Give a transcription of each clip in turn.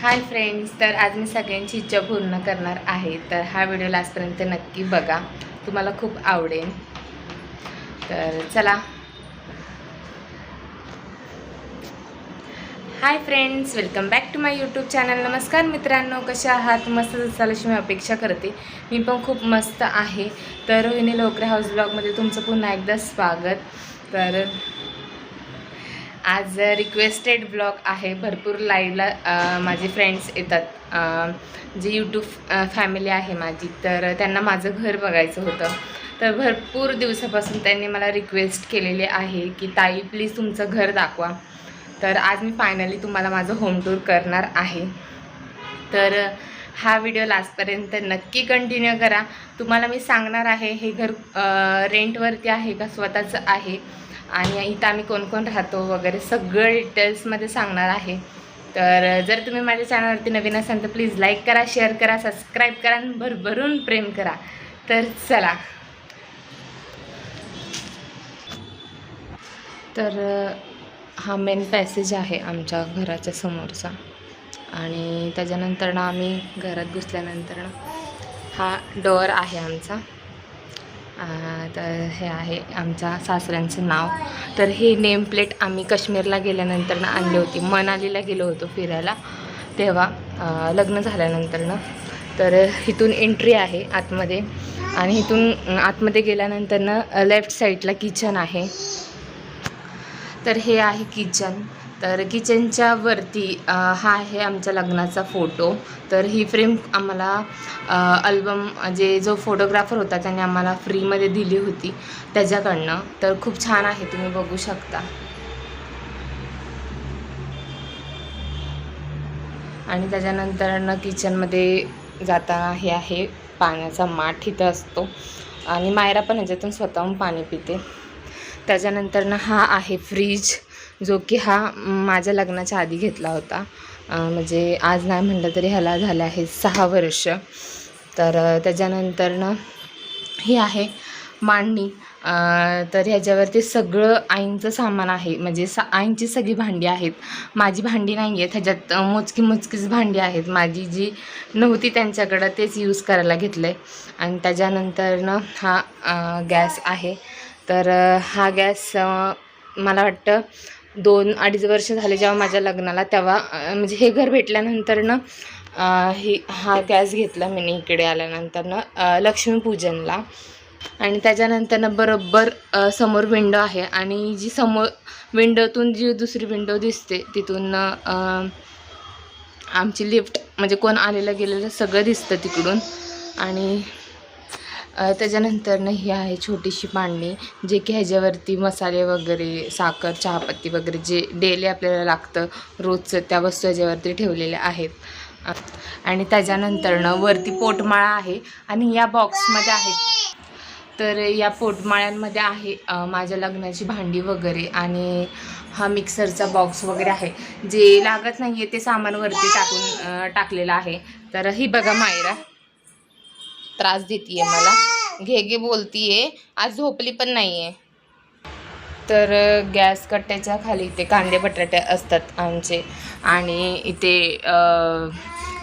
Hi friends तर आज मी सगळ्यांची इच्छा पूर्ण करणार आहे. तर हा व्हिडिओ लास्टपर्यंत नक्की बघा. तुम्हाला खूप आवडेल. तर चला. Hi friends welcome back to my YouTube channel. नमस्कार मित्रांनो कशा आहात? मस्त असाल अशी मी अपेक्षा करते. मी पण खूप मस्त आहे. तर रोहिणी लोकरे हाऊस ब्लॉगमध्ये तुमचं पुन्हा एकदा स्वागत. तर आज रिक्वेस्टेड ब्लॉग आहे. भरपूर लाईव्हला माझे फ्रेंड्स येतात. जी यूट्यूब फॅमिली आहे माझी तर त्यांना माझं घर बघायचं होतं. तर भरपूर दिवसापासून त्यांनी मला रिक्वेस्ट केलेली आहे की ताई प्लीज तुमचं घर दाखवा. तर आज मी फायनली तुम्हाला माझं होम टूर करणार आहे. तर हा व्हिडिओ लास्टपर्यंत नक्की कंटिन्यू करा. तुम्हाला मी सांगणार आहे हे घर रेंटवरती आहे का स्वतःचं आहे? आणि इथं आम्ही कोण कोण राहतो वगैरे सगळं डिटेल्समध्ये सांगणार आहे. तर जर तुम्ही माझ्या चॅनलवरती नवीन असाल तर प्लीज लाईक करा शेअर करा सबस्क्राईब करा आणि भरभरून प्रेम करा. तर चला. तर हा मेन पॅसेज आहे आमच्या घराच्या समोरचा. आणि त्याच्यानंतर ना आम्ही घरात घुसल्यानंतर ना हा डोअर आहे आमचा. तर हे आहे आमचा सासऱ्यांचं नाव. तर हे नेम प्लेट आम्ही काश्मीरला गेल्यानंतर ना आणली होती. मनालीला गेलो होतो फिरायला. तेव्हा लग्न झाल्यानंतर ना तर इथून एंट्री आहे आतमध्ये. आणि इथून आतमध्ये गेल्यानंतर ना लेफ्ट साईडला किचन आहे. तर हे आहे किचन. तर किचनच्या वरती हा आहे आमच्या लग्नाचा फोटो. तर ही फ्रेम आम्हाला अल्बम जे जो फोटोग्राफर होता त्याने आम्हाला फ्रीमध्ये दिली होती त्याच्याकडनं. तर खूप छान आहे तुम्ही बघू शकता. आणि त्याच्यानंतर किचनमध्ये जाताना हे आहे पाण्याचा माठ इथं असतो. आणि मायरा पण ह्याच्यातून स्वतःहून पाणी पिते. त्याच्यानंतरनं हा आहे फ्रीज जो की हा माझ्या लग्नाच्या आधी घेतला होता. म्हणजे आज नाही म्हटलं तरी ह्याला झालं आहे सहा वर्ष. तर त्याच्यानंतरनं त्याच्यानंतर ना ही आहे मांडणी. तर ह्याच्यावरती सगळं आईंचं सामान आहे. म्हणजे सा आईंची सगळी भांडी आहेत. माझी भांडी नाही आहेत ह्याच्यात मोजकी मोजकीच भांडी आहेत. माझी जी नव्हती त्यांच्याकडं तेच यूज करायला घेतलं आहे आणि त्याच्यानंतरनं हा गॅस आहे. तर हा गॅस मला वाटतं दोन अडीच वर्ष झाले जेव्हा माझ्या लग्नाला तेव्हा म्हणजे हे घर भेटल्यानंतरनं ना ही हा गॅस घेतला मी इकडे आल्यानंतरनं ना लक्ष्मीपूजनला. आणि त्याच्यानंतरनं बरोबर समोर विंडो आहे आणि जी समोर विंडोतून जी दुसरी विंडो दिसते तिथून आमची लिफ्ट म्हणजे कोण आलेलं गेलेलं सगळं दिसतं तिकडून. आणि त्याच्यानंतरनं ही आहे छोटीशी मांडणी जे की ह्याच्यावरती मसाले वगैरे साखर चहापत्ती वगैरे जे डेली आपल्याला लागतं रोजचं त्या वस्तू ह्याच्यावरती ठेवलेल्या आहेत. आणि त्याच्यानंतरनं वरती पोटमाळा आहे आणि या बॉक्समध्ये आहेत तर या पोटमाळ्यांमध्ये आहे माझ्या लग्नाची भांडी वगैरे आणि हा मिक्सरचा बॉक्स वगैरे आहे. जे लागत नाही आहे ते सामान वरती टाकून टाकलेलं आहे. तर ही बघा मायरा. त्रास देतीये मला. घे घे बोलतीये. आज झोपली पण नाहीये. तर गॅस कट्ट्याच्या खाली इथे कांदे बटाटे असतात आमचे. आणि इथे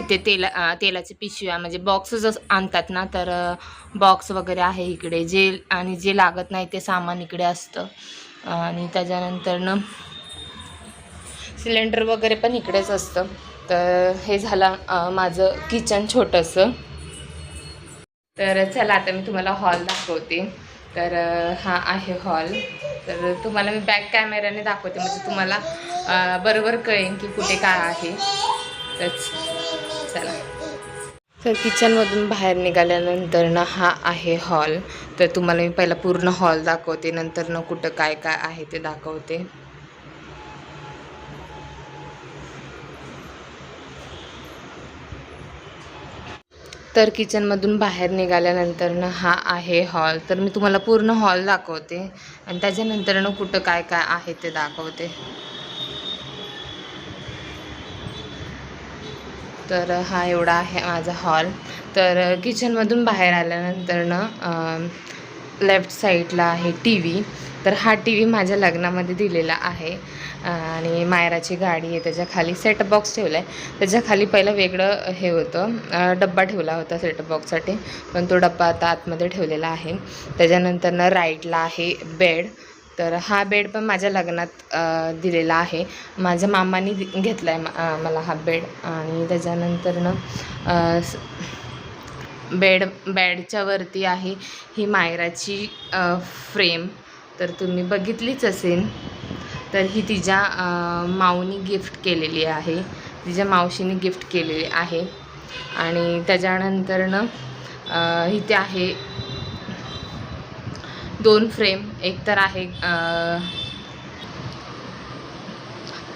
इथे तेला तेलाचे पिशव्या म्हणजे बॉक्सच आणतात ना तर बॉक्स वगैरे आहे इकडे. जे आणि जे लागत नाही ते सामान इकडे असतं. आणि त्याच्यानंतरनं सिलेंडर वगैरे पण इकडेच असतं. तर हे झालं माझं किचन छोटंसं. तर चला आता मी तुम्हाला हॉल दाखवते. तर हा आहे हॉल तर तुम्हाला मी बॅक कॅमेऱ्याने दाखवते म्हणजे तुम्हाला बरोबर कळेल की कुठे काय आहे. तर चला. तर किचनमधून बाहेर निघाल्यानंतर ना हा आहे हॉल तर तुम्हाला मी पहिला पूर्ण हॉल दाखवते नंतर ना कुठं काय काय आहे ते दाखवते. तर किचनमधून बाहेर निघाल्यानंतरनं हा आहे हॉल तर मी तुम्हाला पूर्ण हॉल दाखवते. आणि त्याच्यानंतरनं कुठं काय काय आहे ते दाखवते. तर हा एवढा आहे माझा हॉल तर किचनमधून बाहेर आल्यानंतरनं लेफ्ट साईडला आहे टी व्ही. तर हा टी व्ही माझ्या लग्नामध्ये दिलेला आहे. आणि मायराची गाडी आहे त्याच्याखाली सेटअप बॉक्स ठेवला आहे त्याच्याखाली पहिलं वेगळं हे होतं. डब्बा ठेवला होता सेटअप बॉक्ससाठी पण तो डब्बा आता आतमध्ये ठेवलेला आहे. त्याच्यानंतर ना राईटला आहे बेड. तर हा बेड पण माझ्या लग्नात दिलेला आहे. माझ्या मामाने घेतला आहे मला हा बेड. आणि त्याच्यानंतर ना बेड बेडच्या वरती आहे ही मायराची फ्रेम. तर तुम्ही बघितलीच असेल. तर ही तिच्या माऊनी गिफ्ट केलेली आहे. तिच्या मावशीने गिफ्ट केलेली आहे. आणि त्याच्यानंतरनं इथे आहे दोन फ्रेम. एक तर आहे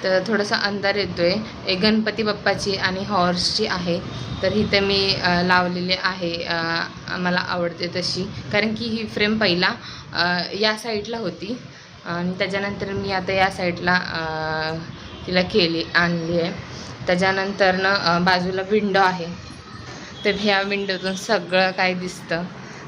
तर थोडासा अंधार येतो एक गणपती बाप्पाची आणि हॉर्सची आहे. तर इथे मी लावलेले लावलेली आहे. मला आवडते तशी. कारण की ही फ्रेम पहिला या साईडला होती. आणि त्याच्यानंतर मी आता या साईडला तिला केली आणली आहे. त्याच्यानंतरनं बाजूला विंडो आहे. तर ह्या विंडोतून सगळं काय दिसतं.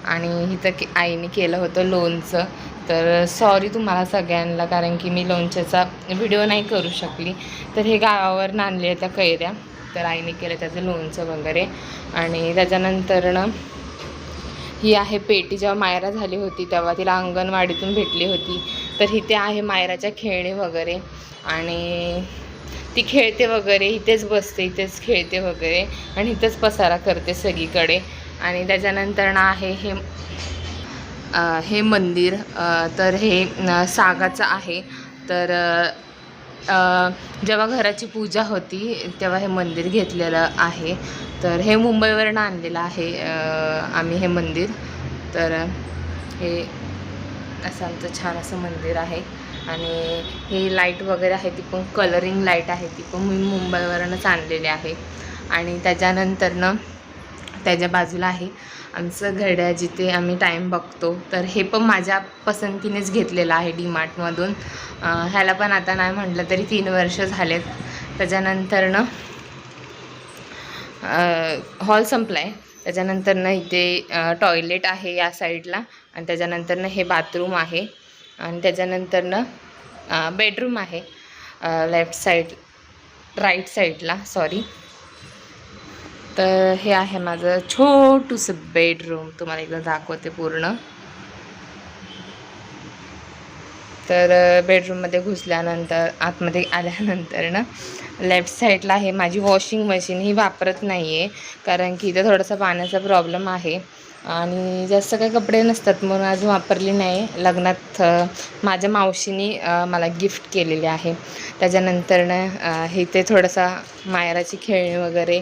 आणि इथं के आईने केलं होतं लोणचं. तर सॉरी तुम्हाला सगळ्यांना कारण की मी लोणच्याचा व्हिडिओ नाही करू शकली. तर हे गावावर नांदले आहेत त्या कैऱ्या. तर आईने केलं त्याचं लोणचं वगैरे. आणि त्याच्यानंतरनं ही आहे पेटी. जेव्हा मायरा झाली होती तेव्हा तिला अंगणवाडीतून भेटली होती. तर इथे आहे मायराच्या खेळणी वगैरे. आणि ती खेळते वगैरे इथेच बसते इथेच खेळते वगैरे. आणि इथेच पसारा करते सगळीकडे. आणि त्याच्यानंतर ना आहे हे हे मंदिर तर हे सागाचं आहे. तर जेव्हा घराची पूजा होती तेव्हा हे मंदिर घेतलेलं आहे. तर हे मुंबईवरनं आणलेलं आहे आम्ही हे मंदिर. तर हे असं आमचं छान असं मंदिर आहे. आणि ही लाइट वगैरे आहे ती पण कलरिंग लाइट आहे ती पण मी मुंबईवरूनच आणलेली आहे. आणि त्याच्यानंतरनं त्याच्या बाजूला आहे. आमचं घड्याळ जिथे आम्ही टाईम बघतो. तर हे पण माझ्या पसंतीनेच घेतलेलं आहे डी मार्टमधून ह्याला पण आता नाही म्हटलं तरी तीन वर्ष झालेत. त्याच्यानंतरनं हॉल संपला आहे त्याच्यानंतरनं इथे टॉयलेट आहे या साईडला आणि त्याच्यानंतरनं हे बाथरूम आहे. आणि त्याच्यानंतरनं बेडरूम आहे. लेफ्ट साईड राईट साईडला सॉरी तर हे आहे माझं छोटूसं बेडरूम तुम्हाला एकदा दाखवते पूर्ण. तर बेडरूममध्ये घुसल्यानंतर आतमध्ये आल्यानंतर ना लेफ्ट साईडला आहे माझी वॉशिंग मशीन ही वापरत नाही आहे कारण की इथं थोडासा पाण्याचा प्रॉब्लेम आहे. आणि जास्त काही कपडे नसतात म्हणून आज वापरली नाही. लग्नात माझ्या मावशीनी मला गिफ्ट केलेले आहे. त्याच्यानंतरनं हे ते थोडंसं मायराची खेळणी वगैरे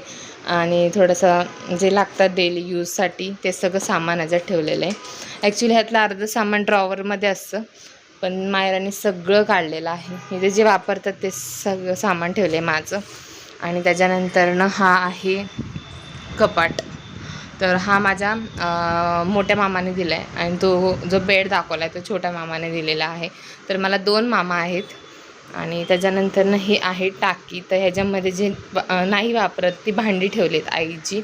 आणि थोडंसं जे लागतात डेली यूजसाठी ते सगळं सामान याच्यात ठेवलेलं आहे. ॲक्च्युली ह्यातलं अर्धं सामान ड्रॉवरमध्ये असतं पण मायराने सगळं काढलेलं आहे. इथे जे वापरतात ते सगळं सामान ठेवलं आहे माझं. आणि त्याच्यानंतरनं हा आहे कपाट. तर हा माझ्या मोठ्या मामाने दिला आहे आणि तो जो बेड दाखवला आहे तो छोट्या मामाने दिलेला आहे. तर मला दोन मामा आहेत. आणि त्याच्यानंतरनं ही आहे टाकी. तर ह्याच्यामध्ये जे नाही वापरत ती भांडी ठेवलीत आईची.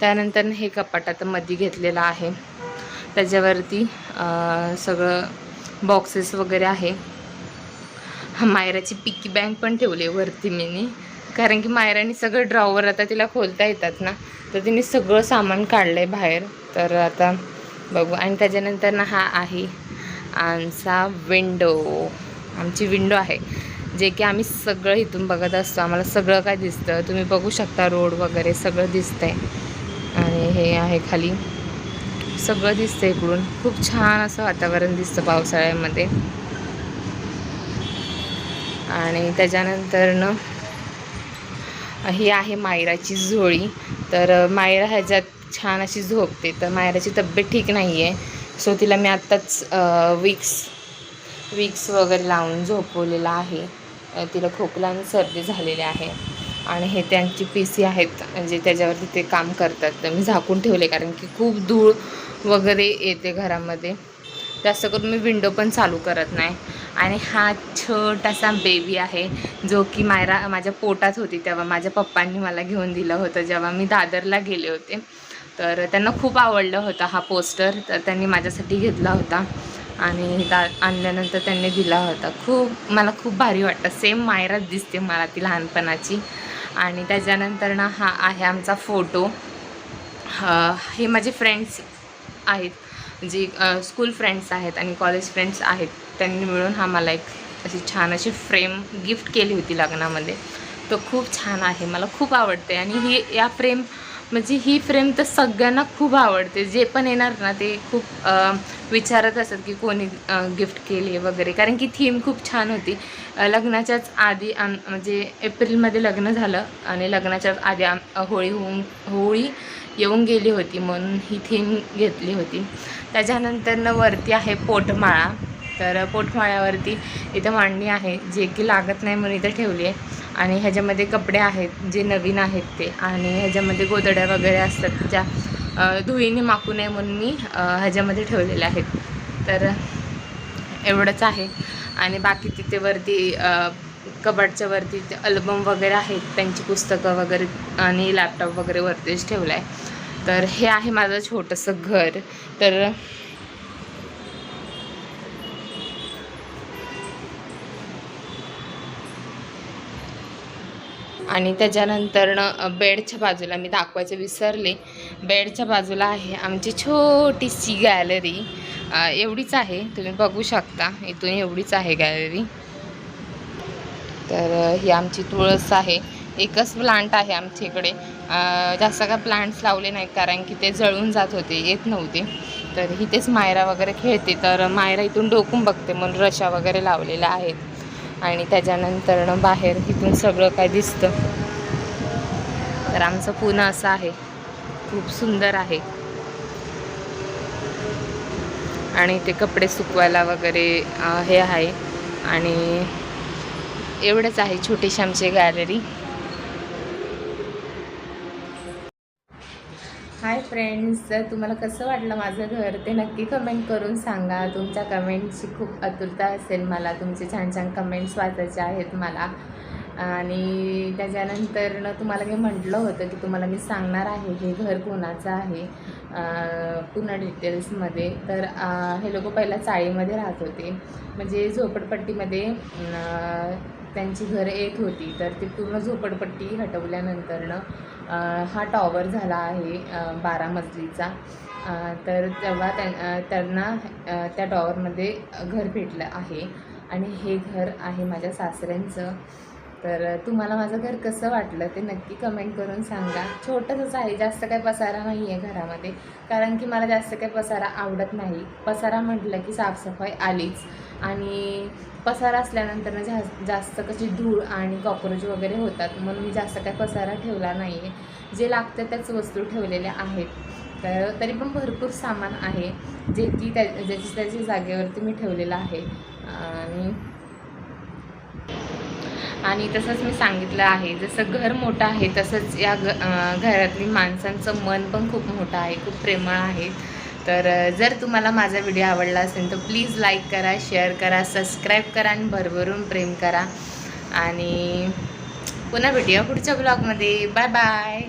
त्यानंतर हे कपाट आता मध्ये घेतलेलं आहे. त्याच्यावरती सगळं बॉक्सेस वगैरे आहे. हा मायराची पिकी बँक पण ठेवली आहे वरती मीनी. कारण की मायराने सगळं ड्रॉवर आता तिला खोलता येतात ना. तर तिने सगळं सामान काढलं आहे बाहेर. तर आता बघू. आणि त्याच्यानंतर ना हा आहे आमचा विंडो आमची विंडो आहे. जे की आम्ही सगळं इथून बघत असतो. आम्हाला सगळं काय दिसतं? तुम्ही बघू शकता रोड वगैरे सगळं दिसतंय. आणि हे आहे खाली. सगळं दिसतं इकडून. खूप छान असं वातावरण दिसतं पावसाळ्यामध्ये. आणि त्याच्यानंतरनं ही आहे मायराची झोळी. तर मायरा ह्याच्यात छान अशी झोपते. तर मायराची तब्येत ठीक नाही आहे सो तिला मी आत्ताच विक्स विक्स वगैरे लावून झोपवलेला आहे. तिला खोकला आणि सर्दी झालेली आहे. आणि हे त्यांची पी सी आहेत म्हणजे त्याच्यावरती ते काम करतात. तर मी झाकून ठेवले कारण की खूप धूळ वगैरे येते घरामध्ये. जास्त करून मी विंडो पण चालू करत नाही. आणि हा छोटासा बेबी आहे जो की मायरा माझ्या पोटात होती तेव्हा. माझ्या पप्पांनी मला घेऊन दिलं होतं जेव्हा मी दादरला गेले होते. तर त्यांना खूप आवडलं होतं हा पोस्टर तर त्यांनी माझ्यासाठी घेतला होता आणि दा आणल्यानंतर त्यांनी दिला होता. खूप मला खूप भारी वाटतं. सेम मायराच दिसते मला ती लहानपणाची. आणि त्याच्यानंतर ना हा आहे आमचा फोटो हे माझे फ्रेंड्स आहेत. जे स्कूल फ्रेंड्स आहेत आणि कॉलेज फ्रेंड्स आहेत. त्यांनी मिळून हा मला एक अशी छान अशी फ्रेम गिफ्ट केली होती लग्नामध्ये. तो खूप छान आहे मला खूप आवडते. आणि ही या फ्रेम म्हणजे ही फ्रेम तर सगळ्यांना खूप आवडते. जे पण येणार ना ते खूप विचारत असतात की कोणी गिफ्ट केली आहे वगैरे. कारण की थीम खूप छान होती. लग्नाच्याच आधी आम म्हणजे एप्रिलमध्ये लग्न झालं आणि लग्नाच्याच आधी आम होळी होऊन होळी येऊन गेली होती म्हणून ही थीम घेतली होती. त्याच्यानंतरनं वरती आहे पोटमाळा. तर पोटमाळ्यावरती इथं मांडणी आहे जे की लागत नाही म्हणून इथं ठेवली आहे. आणि ह्याच्यामध्ये कपडे आहेत जे नवीन आहेत ते. आणि ह्याच्यामध्ये गोदड्या वगैरे असतात ज्या धुईने धुळीने माकू नये म्हणून मी ह्याच्यामध्ये ठेवलेल्या आहेत. तर एवढंच आहे. आणि बाकी तिथे वरती कबाडच्या वरती ते अल्बम वगैरे आहेत त्यांची पुस्तकं वगैरे आणि लॅपटॉप वगैरे वरतीच ठेवलं आहे तर हे आहे माझं छोटंसं घर. तर आणि त्याच्यानंतरनं बेडच्या बाजूला मी दाखवायचं विसरले. बेडच्या बाजूला आहे आमची छोटीशी गॅलरी. एवढीच आहे. तुम्ही बघू शकता. इथून एवढीच आहे गॅलरी. तर ही आमची तुळस आहे. एकच प्लांट आहे आमच्या इकडे. जास्त काय प्लांट्स लावले नाहीत कारण की ते जळून जात होते येत नव्हते. तर ही तेच मायरा वगैरे खेळते. तर मायरा इथून डोकून बघते म्हणून रशा वगैरे लावलेल्या आहेत. आणि त्याच्यानंतरनं बाहेर इथून सगळं काय दिसतं. तर आमचं पुणं असं आहे. खूप सुंदर आहे. आणि ते कपडे सुकवायला वगैरे हे आहे. आणि एवढंच आहे छोटीशी आमची गॅलरी. हाय फ्रेंड्स जर तुम्हाला कसं वाटलं माझं घर ते नक्की कमेंट करून सांगा. तुमच्या कमेंटची खूप आतुरता असेल मला. तुमचे छान छान कमेंट्स वाचायचे आहेत मला. आणि त्याच्यानंतर तुम्हाला मी म्हटलं होतं की तुम्हाला मी सांगणार आहे हे घर कोणाचं आहे पूर्ण डिटेल्समध्ये तर हे लोक पहिला चाळीमध्ये राहत होते. म्हणजे झोपडपट्टीमध्ये त्यांची घरं येत होती तर ती पूर्ण झोपडपट्टी हटवल्यानंतरनं हा टॉवर झाला आहे बारा मजलीचा. तर तेव्हा त्यां त्यांना त्या टॉवरमध्ये घर भेटलं आहे. आणि हे घर आहे माझ्या सासऱ्यांचं. तर तुम्हाला माझं घर कसं वाटलं ते नक्की कमेंट करून सांगा. छोटंसंच आहे जास्त काही पसारा नाही आहे घरामध्ये. कारण की मला जास्त काही पसारा आवडत नाही. पसारा म्हटलं की साफसफाई आलीच. आणि पसारा असल्यानंतर जा जास्त कशी धूळ आणि कॉक्रोच वगैरे होतात म्हणून मी जास्त काही पसारा ठेवला नाही आहे जे लागतं त्याच वस्तू ठेवलेल्या आहेत. तर तरी पण भरपूर सामान आहे जे की त्या ज्याची त्याच्या जागेवरती मी ठेवलेलं आहे. आणि आणि तसंच मी सांगितलं आहे जसं घर मोठं आहे तसंच या घ घरातली माणसांचं मन पण खूप मोठं आहे खूप प्रेमळ आहे. तर जर तुम्हाला माझा व्हिडिओ आवडला असेल तर प्लीज लाईक करा शेअर करा सबस्क्राईब करा आणि भरभरून प्रेम करा. आणि पुन्हा भेटूया पुढच्या ब्लॉगमध्ये. Bye bye.